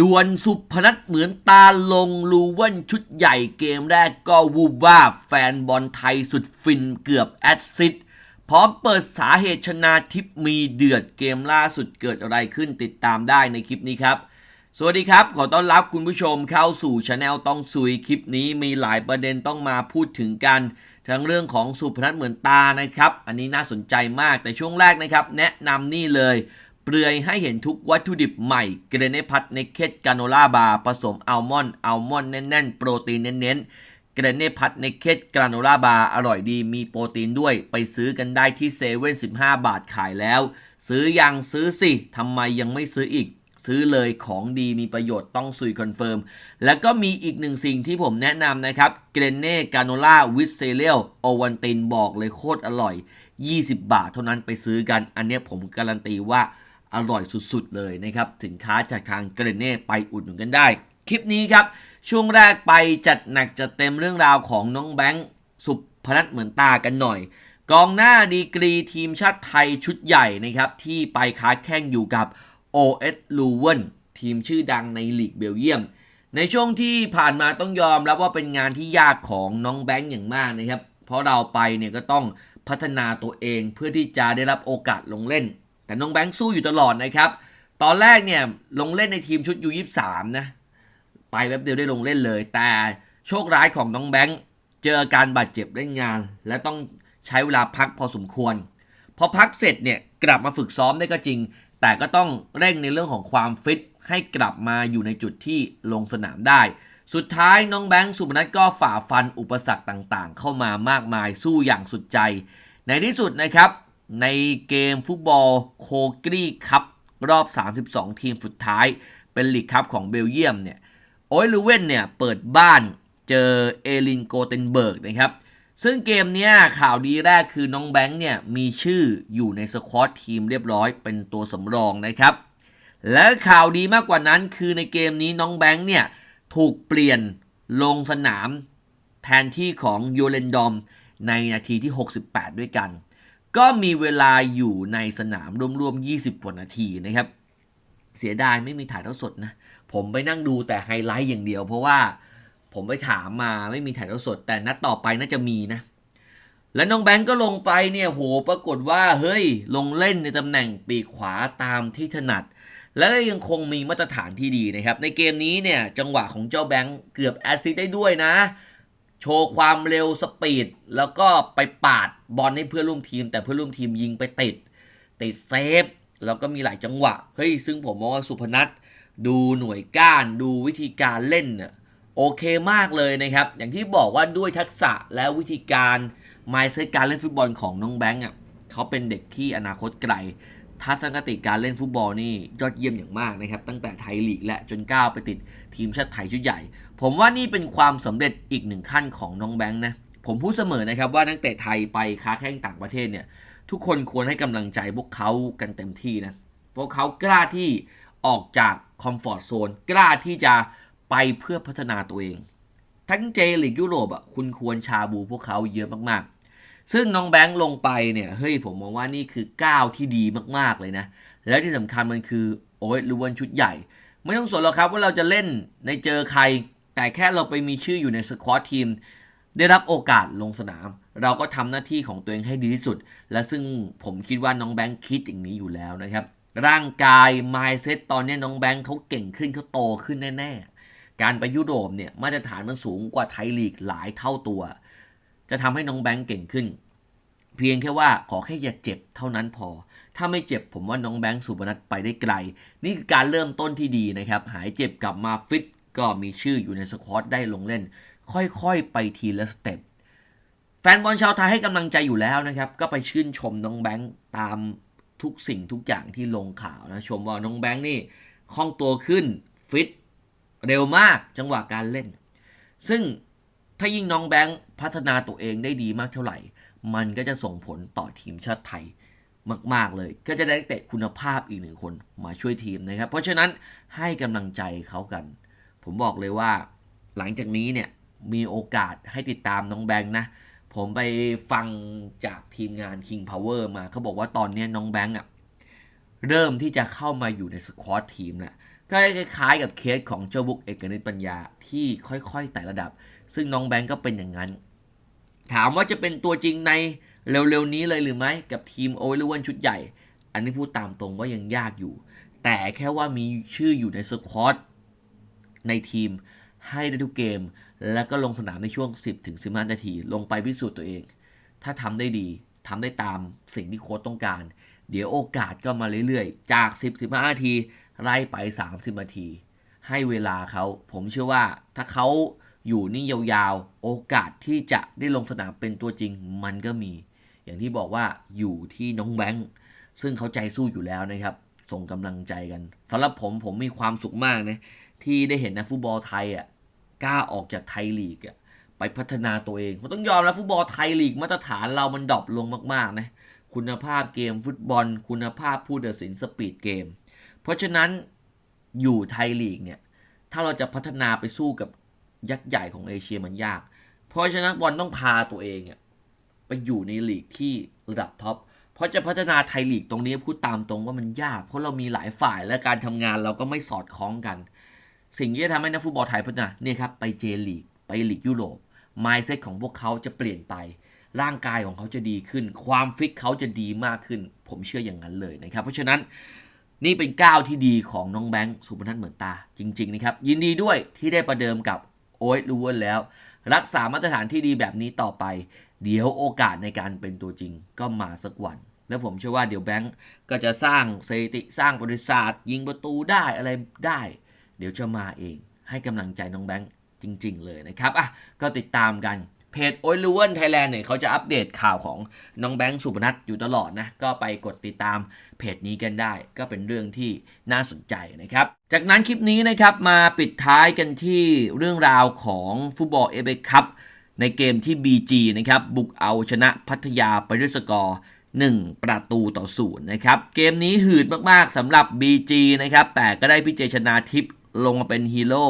ด่วนสุพนัทเหมือนตาลงลูเว่นชุดใหญ่เกมแรกก็วูบวาบแฟนบอลไทยสุดฟินเกือบแอดซิดพร้อมเปิดสาเหตุชนะทิปมีเดือดเกมล่าสุดเกิดอะไรขึ้นติดตามได้ในคลิปนี้ครับ สวัสดีครับ ขอต้อนรับคุณผู้ชมเข้าสู่ช anel ต้องซุยคลิปนี้มีหลายประเด็นต้องมาพูดถึงกัน ทั้งเรื่องของสุพนัทเหมือนตานะครับ อันนี้น่าสนใจมากแต่ช่วงแรกนะครับ แนะนำนี่เลย เปลือยให้เห็นทุกวัตถุดิบใหม่ เกรเนพัทเนเคตกาโนล่าบาร์ผสมอัลมอนด์อัลมอนด์แน่นๆ โปรตีนเน้นๆ เกรเนพัทเนเคตกราโนล่าบาร์อร่อยดีมีโปรตีนด้วยไปซื้อกันได้ที่เซเว่น15บาทขายแล้ว ซื้อยังซื้อสิทำไมยังไม่ซื้ออีกซื้อเลยของดีมีประโยชน์ต้องซุยคอนเฟิร์ม แล้วก็มีอีกหนึ่งสิ่งที่ผมแนะนำนะครับ เกรเน่กาโนล่าวิสเซเลียลโอวันตินบอกเลยโคตรอร่อย 20 บาทเท่านั้นไปซื้อกัน อันนี้ผมการันตีว่า อร่อยสุดๆเลยนะครับสินค้าจากทางเกรเน่ไปอุดหนุนกันได้ คลิปนี้ครับ ช่วงแรกไปจัดหนักจัดเต็มเรื่องราวของน้องแบงค์สุพนัทเหมือนตากันหน่อย กองหน้าดีกรีทีมชาติไทยชุดใหญ่นะครับ ที่ไปค้าแข่งอยู่กับ OS l u w e n ทีมชื่อดังในลีกเบลเยียม ในช่วงที่ผ่านมาต้องยอมรับว่าเป็นงานที่ยากของน้องแบงค์อย่างมากนะครับ เพราะเราไปเนี่ยก็ต้องพัฒนาตัวเองเพื่อที่จะได้รับโอกาสลงเล่น แต่น้องแบงค์สู้อยู่ตลอดนะครับ ตอนแรกเนี่ยลงเล่นในทีมชุดยู23นะ ไปแป๊บเดียวได้ลงเล่นเลย แต่โชคร้ายของน้องแบงค์เจอการบาดเจ็บเล่นงาน และต้องใช้เวลาพักพอสมควร พอพักเสร็จเนี่ยกลับมาฝึกซ้อมได้ก็จริง แต่ก็ต้องเร่งในเรื่องของความฟิตให้กลับมาอยู่ในจุดที่ลงสนามได้ สุดท้ายน้องแบงค์สุพนัทก็ฝ่าฟันอุปสรรคต่างๆ เข้ามามากมายสู้อย่างสุดใจ ในที่สุดนะครับ ในเกมฟุตบอลโคกรีคัพรอบ 32 ทีมสุดท้ายเป็นลีกคัพของเบลเยียมเนี่ยโอยลูเว่นเนี่ยเปิดบ้านเจอเอลินโกเทนเบิร์กนะครับ ซึ่งเกมเนี้ยข่าวดีแรกคือน้องแบงค์เนี่ยมีชื่ออยู่ในสควอตทีมเรียบร้อยเป็นตัวสำรองนะครับ และข่าวดีมากกว่านั้นคือในเกมนี้น้องแบงค์เนี่ยถูกเปลี่ยนลงสนามแทนที่ของโยเลนดอมในนาทีที่ 68 ด้วยกัน ก็มีเวลาอยู่ในสนามรวมๆ 20กว่านาทีนะครับ เสียดายไม่มีถ่ายทอดสดนะ ผมไปนั่งดูแต่ไฮไลท์อย่างเดียว เพราะว่าผมไปถามมาไม่มีถ่ายทอดสด แต่นัดต่อไปน่าจะมีนะ แล้วน้องแบงก์ก็ลงไปเนี่ยโหปรากฏว่าเฮ้ย ลงเล่นในตำแหน่งปีกขวาตามที่ถนัด และก็ยังคงมีมาตรฐานที่ดีนะครับ ในเกมนี้เนี่ยจังหวะของเจ้าแบงก์เกือบแอสซิสต์ได้ด้วยนะ โชว์ความเร็วสปีด แล้วก็ไปปาดบอลให้เพื่อนร่วมทีม แต่เพื่อนร่วมทีมยิงไปติด ติดเซฟ แล้วก็มีหลายจังหวะ เฮ้ย ซึ่งผมมองว่าสุพนัทดูหน่วยก้าน ดูวิธีการเล่นเนี่ยโอเคมากเลยนะครับ อย่างที่บอกว่าด้วยทักษะและวิธีการไมเซตการเล่นฟุตบอลของน้องแบงค์อะเขาเป็นเด็กที่อนาคตไกล ทัศนคติการเล่นฟุตบอลนี่ยอดเยี่ยมอย่างมากนะครับ ตั้งแต่ไทยลีกและจนก้าวไปติดทีมชาติไทยชุดใหญ่ ผมว่านี่เป็นความสำเร็จอีกหนึ่งขั้นของน้องแบงค์นะผมพูดเสมอนะครับว่านักเตะไทยไปค้าแข่งต่างประเทศเนี่ยทุกคนควรให้กำลังใจพวกเขากันเต็มที่นะเพราะเขากล้าที่ออกจากคอมฟอร์ทโซนกล้าที่จะไปเพื่อพัฒนาตัวเอง ทั้งเจลีกยุโรปอะคุณควรชาบูพวกเขาเยอะมากๆ ซึ่งน้องแบงค์ลงไปเนี่ยเฮ้ยผมมองว่านี่คือก้าวที่ดีมากๆเลยนะ แล้วที่สำคัญมันคือโอ้ยลูวันชุดใหญ่ ไม่ต้องสนหรอกครับว่าเราจะเล่นในเจอใคร แต่แค่เราไปมีชื่ออยู่ในสควอตทีมได้รับโอกาสลงสนาม เราก็ทำหน้าที่ของตัวเองให้ดีที่สุด และซึ่งผมคิดว่าน้องแบงค์คิดอย่างนี้อยู่แล้วนะครับ ร่างกาย mindset ตอนนี้น้องแบงค์เขาเก่งขึ้นเขาโตขึ้นแน่ๆการไปยุโรปเนี่ยมาตรฐานมันสูงกว่าไทยลีกหลายเท่าตัว จะทำให้น้องแบงค์เก่งขึ้น เพียงแค่ว่าขอแค่อย่าเจ็บเท่านั้นพอ ถ้าไม่เจ็บผมว่าน้องแบงค์สุพนัทไปได้ไกล นี่คือการเริ่มต้นที่ดีนะครับ หายเจ็บกลับมาฟิตก็มีชื่ออยู่ในสควอตได้ลงเล่น ค่อยๆ ไปทีละสเต็ปแฟนบอลชาวไทยให้กำลังใจอยู่แล้วนะครับ ก็ไปชื่นชมน้องแบงค์ตามทุกสิ่งทุกอย่างที่ลงข่าวนะชมว่าน้องแบงค์นี่คล่องตัวขึ้นฟิตเร็วมากจังหวะการเล่น ซึ่งถ้ายิ่งน้องแบงค์ พัฒนาตัวเองได้ดีมากเท่าไหร่ มันก็จะส่งผลต่อทีมชาติไทยมาก ๆ เลย ก็จะได้เตะคุณภาพอีกหนึ่งคนมาช่วยทีมนะครับ เพราะฉะนั้นให้กำลังใจเขากัน ผมบอกเลยว่า หลังจากนี้เนี่ยมีโอกาสให้ติดตามน้องแบงค์นะ ผมไปฟังจากทีมงาน King Power มาเขาบอกว่าตอนนี้น้องแบงค์อะเริ่มที่จะเข้ามาอยู่ในสควอตทีมแล้ว ก็คล้ายๆกับเคสของเจ้าบุกเอกนิตปัญญาที่ค่อยๆไต่ระดับ ซึ่งน้องแบงก์ก็เป็นอย่างนั้น ถามว่าจะเป็นตัวจริงในเร็วๆนี้เลยหรือไม่กับทีมโอเวอร์วันชุดใหญ่ อันนี้พูดตามตรงว่ายังยากอยู่ แต่แค่ว่ามีชื่ออยู่ในสควอตในทีมให้ได้ทุกเกม แล้วก็ลงสนามในช่วง 10ถึง15นาที ลงไปพิสูจน์ตัวเอง ถ้าทำได้ดีทำได้ตามสิ่งที่โค้ชต้องการ เดี๋ยวโอกาสก็มาเรื่อยๆ จาก 10 15นาที ไล่ไป 30นาที ให้เวลาเขา ผมเชื่อว่าถ้าเขาอยู่นี่ยาวๆ โอกาสที่จะได้ลงสนามเป็นตัวจริงมันก็มี อย่างที่บอกว่าอยู่ที่น้องแบงค์ ซึ่งเขาใจสู้อยู่แล้วนะครับ ส่งกำลังใจกันสำหรับผมผมมีความสุขมากนะที่ได้เห็นนักฟุตบอลไทยอะกล้าออกจากไทยลีกอะไปพัฒนาตัวเองผมต้องยอมแล้วฟุตบอลไทยลีกมาตรฐานเรามันดรอปลงมากๆนะคุณภาพเกมฟุตบอล คุณภาพผู้ตัดสินสปีดเกม เพราะฉะนั้นอยู่ไทยลีกเนี่ยถ้าเราจะพัฒนาไปสู้กับยักษ์ใหญ่ของเอเชียมันยาก เพราะฉะนั้นบอลต้องพาตัวเองอะไปอยู่ในลีกที่ระดับท็อปเพราะจะพัฒนาไทยลีกตรงนี้พูดตามตรงว่ามันยาก เพราะเรามีหลายฝ่ายและการทำงานเราก็ไม่สอดคล้องกัน สิ่งที่จะทำให้นักฟุตบอลไทยพัฒนาเนี่ยครับไปเจลีกไปลีกยุโรปมายเซ็ตของพวกเขาจะเปลี่ยนไป ร่างกายของเขาจะดีขึ้น ความฟิตเขาจะดีมากขึ้น ผมเชื่ออย่างนั้นเลยนะครับ เพราะฉะนั้น นี่เป็นก้าวที่ดีของน้องแบงค์สุพนัทเหมือนตาจริงๆนะครับยินดีด้วยที่ได้ประเดิมกับโอ๊ตลูเวนแล้ว รักษามาตรฐานที่ดีแบบนี้ต่อไป เดี๋ยวโอกาสในการเป็นตัวจริงก็มาสักวัน แล้วผมเชื่อว่าเดี๋ยวแบงก์ก็จะสร้างสถิติสร้างบริษัทยิงประตูได้อะไรได้ เดี๋ยวจะมาเองให้กำลังใจน้องแบงก์จริง ๆ เลยนะครับอะก็ติดตามกัน เพจโอ l ลูเวนไทยแลนด์เนี่ยเขาจะอัปเดตข่าวของน้องแบงค์สุพนัทอยู่ตลอดนะ ก็ไปกดติดตามเพจนี้กันได้ ก็เป็นเรื่องที่น่าสนใจนะครับ จากนั้นคลิปนี้นะครับมาปิดท้ายกันที่เรื่องราวของฟุตบอลเอเบคัพในเกมที่ BG นะครับบุกเอาชนะพัทยาไปด้วยสกอร์1 ประตูต่อศูนย์นะครับ เกมนี้หืดมากๆสำหรับ BG นะครับ แต่ก็ได้พิเจชนาทิพย์ลงมาเป็นฮีโร่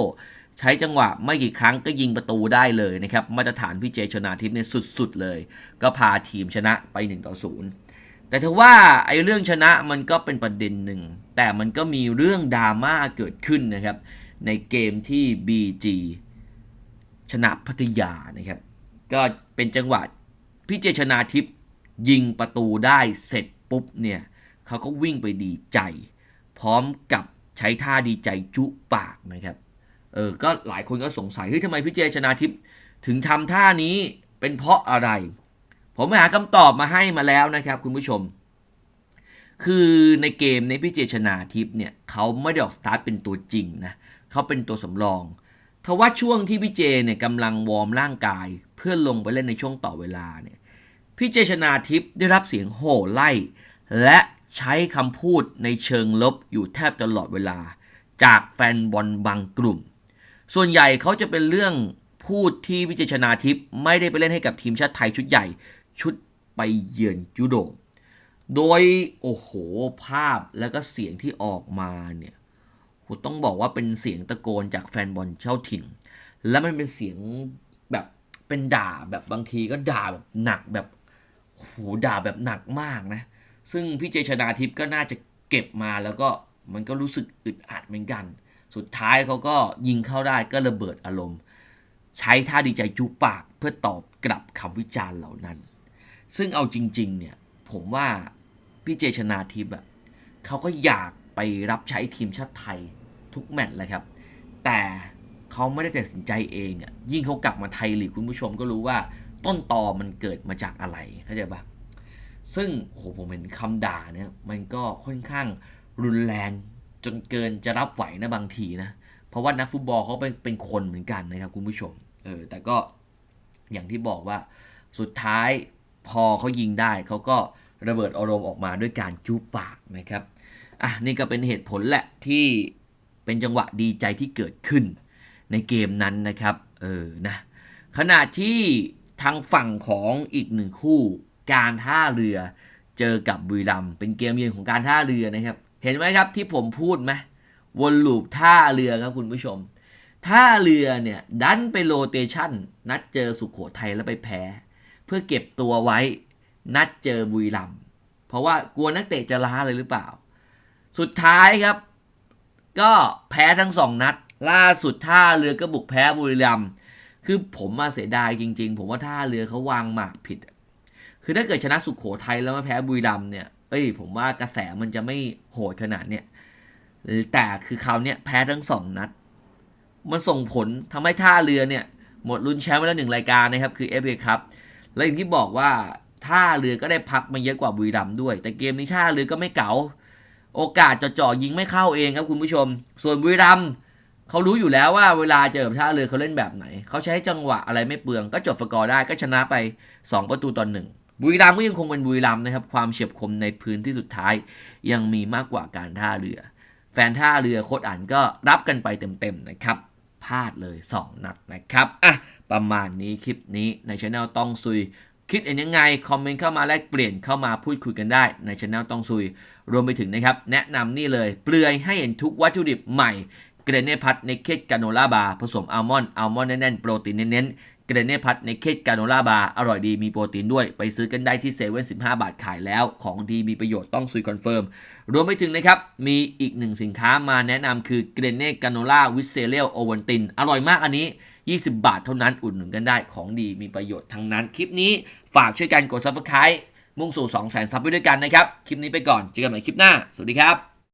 ใช้จังหวะไม่กี่ครั้งก็ยิงประตูได้เลยนะครับมาตรฐานพิเจชนาทิพย์เนี่ยสุดๆเลย ก็พาทีมชนะไป1ต่อ0แต่ถ้าว่าไอ้เรื่องชนะมันก็เป็นประเด็นหนึ่ง แต่มันก็มีเรื่องดราม่าเกิดขึ้นนะครับ ในเกมที่ BG ชนะพัทยานะครับ ก็เป็นจังหวะพิเจชนาทิพย์ยิงประตูได้เสร็จปุ๊บเนี่ยเขาก็วิ่งไปดีใจ พร้อมกับใช้ท่าดีใจจุปากนะครับ เออก็หลายคนก็สงสัยเฮ้ยทำไมพิเจชนาทิพย์ถึงทำท่านี้เป็นเพราะอะไร ผมไปหาคำตอบมาให้มาแล้วนะครับ คุณผู้ชม คือในเกมในพิเจชนาทิพย์เนี่ยเขาไม่ได้ออกสตาร์ทเป็นตัวจริงนะเขาเป็นตัวสำรองทว่าช่วงที่พี่เจเนี่ยกำลังวอร์มร่างกาย เพื่อลงไปเล่นในช่วงต่อเวลาเนี่ยพี่เจชนาทิพย์ได้รับเสียงโห่ไล่ และใช้คำพูดในเชิงลบอยู่แทบตลอดเวลา จากแฟนบอลบางกลุ่ม ส่วนใหญ่เขาจะเป็นเรื่องพูดที่วิเจชนาทิพย์ไม่ได้ไปเล่นให้กับทีมชาติไทยชุดใหญ่ ชุดไปเยือนยุโรปโดยโอ้โหภาพแล้วก็เสียงที่ออกมาเนี่ยผมต้องบอกว่าเป็นเสียงตะโกนจากแฟนบอลเช่าถิ่น แล้วมันเป็นเสียงแบบเป็นด่าแบบบางทีก็ด่าแบบหนักแบบโหด่าแบบหนักมากนะ ซึ่งพี่เจชนาทิพย์ก็น่าจะเก็บมาแล้วก็มันก็รู้สึกอึดอัดเหมือนกัน สุดท้ายเขาก็ยิงเข้าได้ก็ระเบิดอารมณ์ ใช้ท่าดีใจจุปากเพื่อตอบกลับคำวิจารณ์เหล่านั้น ซึ่งเอาจริง ๆ เนี่ยผมว่าพี่เจชนาทิพย์อะเขาก็อยากไปรับใช้ทีมชาติไทยทุกแมตช์เลยครับ แต่เขาไม่ได้ตัดสินใจเองอะยิ่งเขากลับมาไทยลีกคุณผู้ชมก็รู้ว่าต้นตอมันเกิดมาจากอะไรเข้าใจปะซึ่งโหผมเห็นคำด่าเนี่ยมันก็ค่อนข้างรุนแรง จนเกินจะรับไหวนะบางทีนะ เพราะว่านักฟุตบอลเขาเป็นเป็นคนเหมือนกันนะครับคุณผู้ชม เออ แต่ก็อย่างที่บอกว่าสุดท้ายพอเขายิงได้เขาก็ระเบิดอารมณ์ออกมาด้วยการจูบปากนะครับ อะนี่ก็เป็นเหตุผลแหละที่เป็นจังหวะดีใจที่เกิดขึ้นในเกมนั้นนะครับ เออ นะ ขณะที่ทางฝั่งของอีกหนึ่งคู่ การท่าเรือเจอกับบุรีรัมเป็นเกมเยือนของการท่าเรือนะครับ เห็นไหมครับที่ผมพูดไหมวนลูปท่าเรือครับคุณผู้ชม ท่าเรือเนี่ยดันไปโรเตชันนัดเจอสุขโขทัยแล้วไปแพ้ เพื่อเก็บตัวไว้นัดเจอบุรีรัมเพราะว่ากลัวนักเตะจะล้าเลยหรือเปล่า สุดท้ายครับ ก็แพ้ทั้งสองนัด ล่าสุดท่าเรือก็บุกแพ้บุรีรัมคือผมมาเสียดายจริง ๆ ผมว่าท่าเรือเขาวางหมากผิด คือถ้าเกิดชนะสุขโขทัยแล้วมาแพ้บุรีรัมเนี่ย เอ้ย ผมว่ากระแสมันจะไม่โหดขนาดเนี้ยแต่คือคราวเนี้ยแพ้ทั้งสองนัด มันส่งผลทำให้ท่าเรือเนี่ย หมดลุ้นแชมป์ไปแล้วหนึ่งรายการนะครับ คือ FA ครับ และอย่างที่บอกว่าท่าเรือก็ได้พักมาเยอะกว่าบุรีรัมด้วย แต่เกมนี้ท่าเรือก็ไม่เก๋า โอกาสจ่อๆยิงไม่เข้าเองครับคุณผู้ชม ส่วนบุรีรัมเขารู้อยู่แล้วว่าเวลาเจอกับท่าเรือเขาเล่นแบบไหน เขาใช้จังหวะอะไรไม่เปลือง ก็จบสกอร์ได้ก็ชนะไป 2 ประตูต่อหนึ่ง บุรีรัมย์ก็ยังคงเป็นบุรีรัมย์นะครับ ความเฉียบคมในพื้นที่สุดท้ายยังมีมากกว่าการท่าเรือ แฟนท่าเรือโคดอ่านก็รับกันไปเต็มๆนะครับพลาดเลย 2 นัดนะครับอะประมาณนี้คลิปนี้ในช anel ต้องซุย คิดเห็นยังไง คอมเมนต์เข้ามาแลกเปลี่ยนเข้ามาพูดคุยกันได้ในช anel ต้องซุย รวมไปถึงนะครับ แนะนำนี่เลยเปลือยให้เห็นทุกวัตถุดิบใหม่เกรเนพัทในเคดกาโนลาบาร์ผสมอัลมอนด์อัลมอนด์แน่นๆ โปรตีนเน้นๆ เกรเน่พัทในเคดกาโนล่าบาร์อร่อยดีมีโปรตีนด้วย ไปซื้อกันได้ที่เซเว่นสิบาทขายแล้ว ของดีมีประโยชน์ต้องซุยคอนเฟิร์ม รวมไปถึงนะครับ มีอีกหนึ่งสินค้ามาแนะนำคือเกรเน่กาโนล่าวิเซเลลโอวันติน อร่อยมากอันนี้ 20 บาทเท่านั้นอุดหนุนกันได้ของดีมีประโยชน์ทั้งนั้น คลิปนี้ฝากช่วยกันกด subscribe มุ่งสู่2 0 0 0 0ซับไปด้วยกันนะครับ คลิปนี้ไปก่อนเจอกันใหม่คลิปหน้า สวัสดีครับ